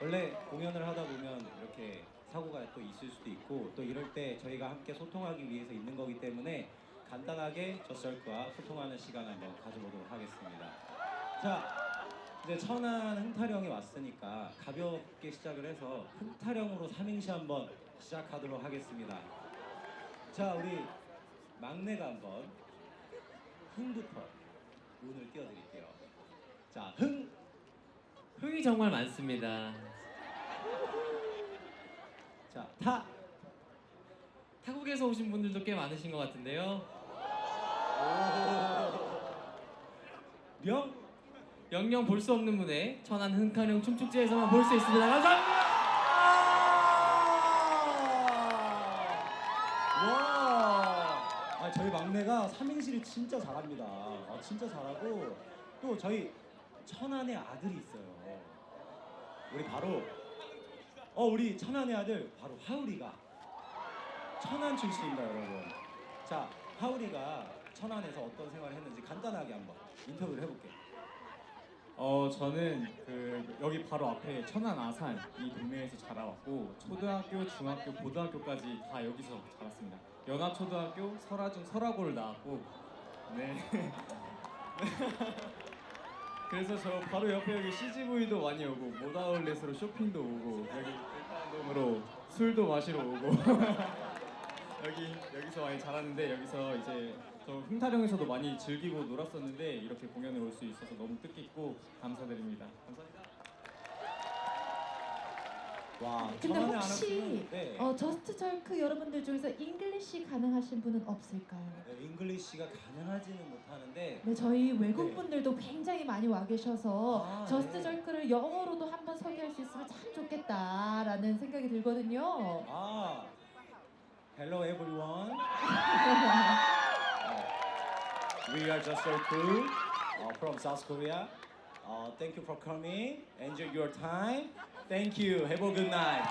원래 공연을 하다 보면 이렇게 사고가 또 있을 수도 있고 또 이럴 때 저희가 함께 소통하기 위해서 있는 거기 때문에 간단하게 저썰과 소통하는 시간 한번 가져보도록 하겠습니다. 자, 이제 천안 흥타령에 왔으니까 가볍게 시작을 해서 흥타령으로 삼행시 한번 시작하도록 하겠습니다. 자, 우리 막내가 한번 흥부터 운을 띄워드릴게요. 자, 흥, 흥이 정말 많습니다. 자, 타, 타국에서 오신 분들도 꽤 많으신 것 같은데요. 령, 영영 볼 수 없는 무대 천안 흥카령 춤축제에서만 볼 수 있습니다. 감사합니다. 와, 아, 저희 막내가 삼행시를 진짜 잘합니다. 아, 진짜 잘하고 또 저희 천안의 아들이 있어요. 우리 바로 어 우리 천안의 아들 바로 하울이가 천안 출신입니다, 여러분. 자, 하울이가 천안에서 어떤 생활을 했는지 간단하게 한번 인터뷰를 해볼게요. 어 저는 그 여기 바로 앞에 천안 아산 이 동네에서 자라왔고 초등학교, 중학교, 고등학교까지 다 여기서 자랐습니다. 연합초등학교 설화중 설화고를 나왔고 네. 그래서 저 바로 옆에 여기 CGV도 많이 오고 모다울렛으로 쇼핑도 오고 여기 일산동으로 술도 마시러 오고 여기 여기서 많이 자랐는데 여기서 이제 저 흥타령에서도 많이 즐기고 놀았었는데 이렇게 공연을 올 수 있어서 너무 뜻깊고 감사드립니다. 감사합니다. 와, 근데 혹시 네. 어, 저스트 절크 여러분들 중에서 잉글리시 가능하신 분은 없을까요? 네, 잉글리시가 가능하지는 못하는데 네, 저희 외국 네. 분들도 굉장히 많이 와 계셔서 아, 저스트 네. 절크를 영어로도 한번 소개할 수 있으면 참 좋겠다라는 생각이 들거든요. 아, hello everyone. we are just a crew uh, from South Korea. Uh, thank you for coming. Enjoy your time. Thank you. Have a good night.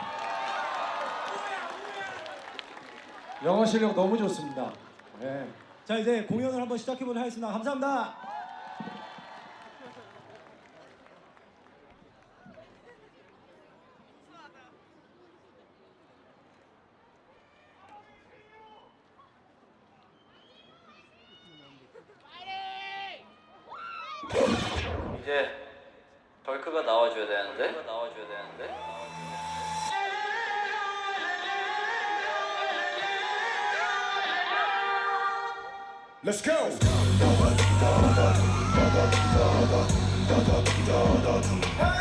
영어 실력 너무 좋습니다. 네. 자 이제 공연을 한번 시작해 보도록 하겠습니다. 감사합니다. 이 제 덜크가 나와줘야 되는데 나와줘야 되는데 Let's go. 난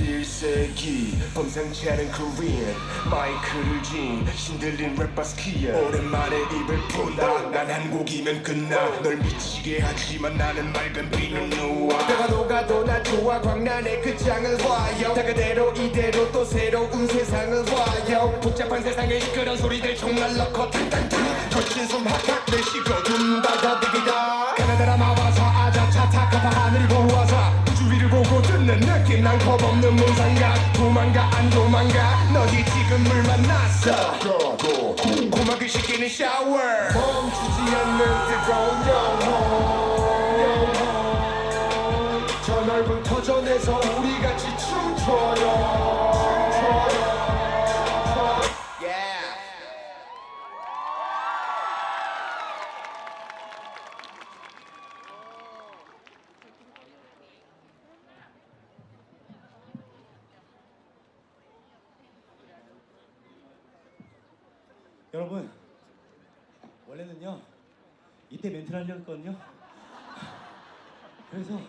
21세기. 범상치 않은 코리안 마이크를 쥔 신들린 랩바스키야. 오랜만에 입을 푼다 난한 곡이면 끝나. 널 미치게 하지만 나는 맑은 비는 누워 내가 녹아도 나 좋아. 광란의 그 장을 봐요. 다 그대로 이대로 또 새로운 세상을 봐요. 복잡한 세상에 시끄러운 소리들 총알 넣고 탕탕탕. 거친 숨 학학 만났어 고막을 씻기는 샤워 멈추지 않는 뜨거운 영혼 여러분 원래는요 이때 멘트를 하려고 했거든요. 그래서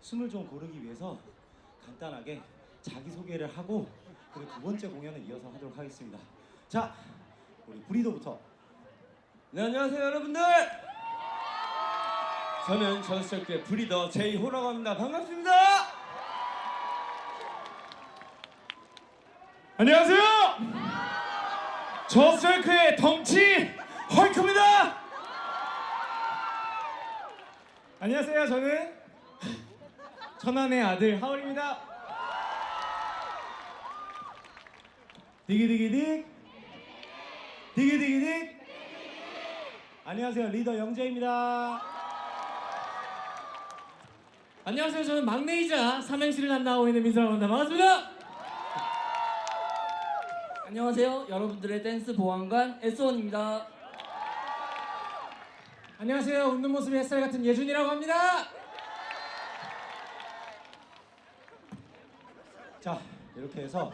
숨을 좀 고르기 위해서 간단하게 자기 소개를 하고 그리고 두 번째 공연을 이어서 하도록 하겠습니다. 자, 우리 브리도부터. 네 안녕하세요 여러분들 저는 저스트의 브리더 제이호라고 합니다 반갑습니다 안녕하세요. 저스트라이크의 덩치 헐크입니다. 안녕하세요. 저는 천안의 아들 하울입니다. 디기디기딕 디기디기딕 안녕하세요 리더 영재입니다. 안녕하세요. 저는 막내이자 삼행시를 담당하고 있는 민서라고 합니다. 반갑습니다. 안녕하세요. 여러분들의 댄스 보안관 S1입니다. 안녕하세요. 웃는 모습이 햇살 같은 예준이라고 합니다. 자 이렇게 해서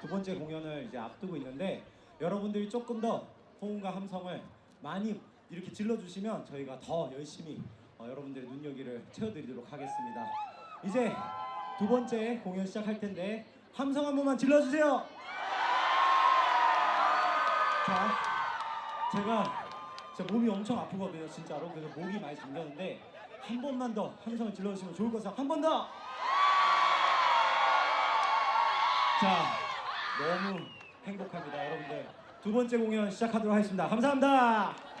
두 번째 공연을 이제 앞두고 있는데 여러분들이 조금 더 호응과 함성을 많이 이렇게 질러주시면 저희가 더 열심히 어, 여러분들의 눈여기를 채워드리도록 하겠습니다. 이제 두 번째 공연 시작할 텐데 함성 한 번만 질러주세요. 자, 제가 제 몸이 엄청 아프거든요, 진짜로. 그래서 목이 많이 잠겼는데 한 번만 더 함성을 질러주시면 좋을 것 같아요. 한 번 더. 자, 너무 행복합니다, 여러분들. 두 번째 공연 시작하도록 하겠습니다. 감사합니다.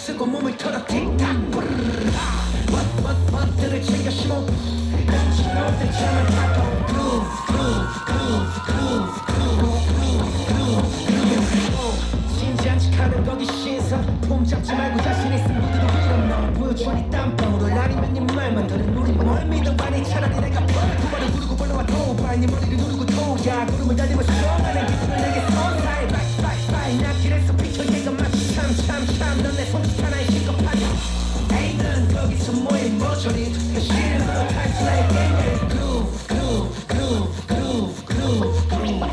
쓰고 몸을 털어 틱탁. 멋멋멋들을 챙겨 심어. 넘치는 때처럼 파도 groove groove groove groove groove groove groove 진지한 척하는 거기 신선 폼 잡지 말고 자신 있음 밀어넣어. 보여줘 네 땀방울을 아니면 네 말만 들은 우리 뭘 믿어봐니 차라리 내가 두발을 구르고 벌러와 도발 네 머리를 누르고 도야. 구름을 달리고 시 참참참 넌내 손짓 하나에 실컷하냐 에이는 거기서 뭐해 모조리 현실으로 탈출해 게임을 groove groove groove groove groove groove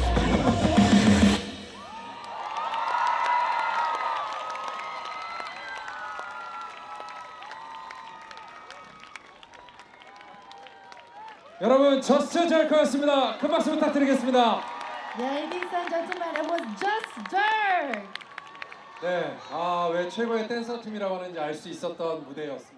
여러분 저스트 절커였습니다. 큰 박수 부탁드리겠습니다. Ladies and gentlemen, it was just dirt. 네, 아 왜 최고의 댄서 팀이라고 하는지 알 수 있었던 무대였습니다.